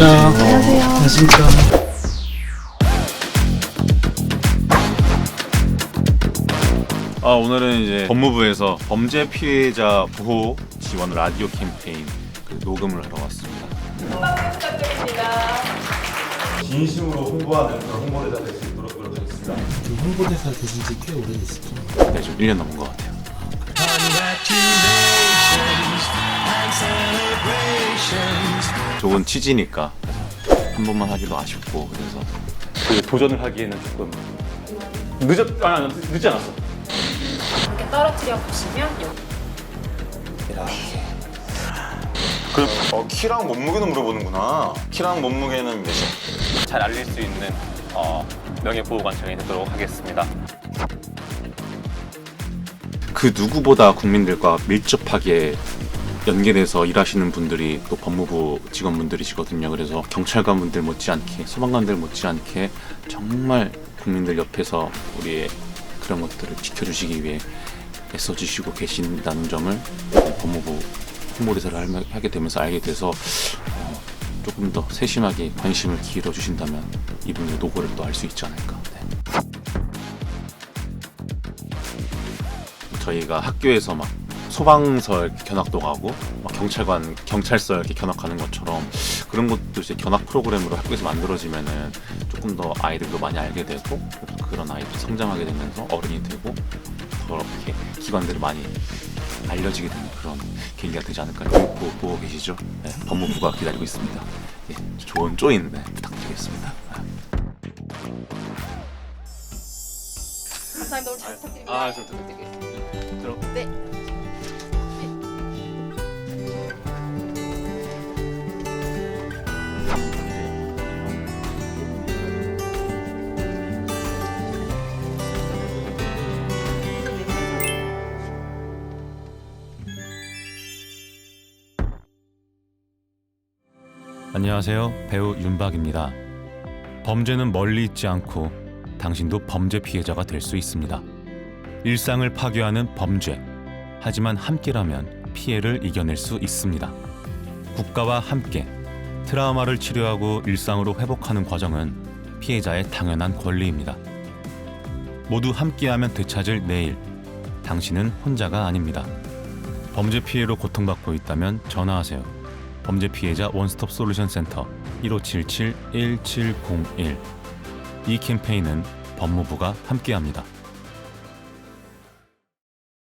안녕하세요. 안녕하십니까. 아, 오늘은 이제 법무부에서 범죄 피해자 보호 지원 라디오 캠페인 그 녹음을 하러 왔습니다. 진심으로 홍보하는 그런 홍보대사 될 수 있도록 노력하겠습니다. 그 홍보대사 되신 지꽤 오래됐었죠. 네, 좀 1년 넘은 것 같아요. 좋은 취지니까 한 번만 하기도 아쉽고 그래서 그 도전을 하기에는 조금 늦었 아 늦지 않았어. 이렇게 떨어뜨려 보시면 여기 그 어, 키랑 몸무게는 물어보는구나. 키랑 몸무게는 몇이야? 잘 알릴 수 있는 어, 명예보호관청이 되도록 하겠습니다. 그 누구보다 국민들과 밀접하게 연계돼서 일하시는 분들이 또 법무부 직원분들이시거든요. 그래서 경찰관분들 못지않게 소방관들 못지않게 정말 국민들 옆에서 우리의 그런 것들을 지켜주시기 위해 애써주시고 계신다는 점을 법무부 홍보대사를 할- 하게 되면서 알게 돼서 어, 조금 더 세심하게 관심을 기울여 주신다면 이분의 노고를 또 알 수 있지 않을까. 네. 저희가 학교에서 막 소방서 이렇게 견학도 가고 막 경찰관 경찰서 이렇게 견학하는 것처럼 그런 것도 이제 견학 프로그램으로 학교에서 만들어지면은 조금 더 아이들도 많이 알게 되고 그런 아이도 성장하게 되면서 어른이 되고 더 이렇게 기관들을 많이 알려지게 되는 그런 계기가 되지 않을까 보고, 보고 계시죠? 네, 법무부가 기다리고 있습니다. 예, 좋은 조인 네, 부탁드리겠습니다. 감사합니다. 오늘 잘 부탁드립니다. 아, 좀 부탁드리겠습니다. 들어. 네. 안녕하세요. 배우 윤박입니다. 범죄는 멀리 있지 않고 당신도 범죄 피해자가 될 수 있습니다. 일상을 파괴하는 범죄. 하지만 함께라면 피해를 이겨낼 수 있습니다. 국가와 함께 트라우마를 치료하고 일상으로 회복하는 과정은 피해자의 당연한 권리입니다. 모두 함께하면 되찾을 내일. 당신은 혼자가 아닙니다. 범죄 피해로 고통받고 있다면 전화하세요. 범죄 피해자 원스톱 솔루션 센터 1577-1701 이 캠페인은 법무부가 함께합니다.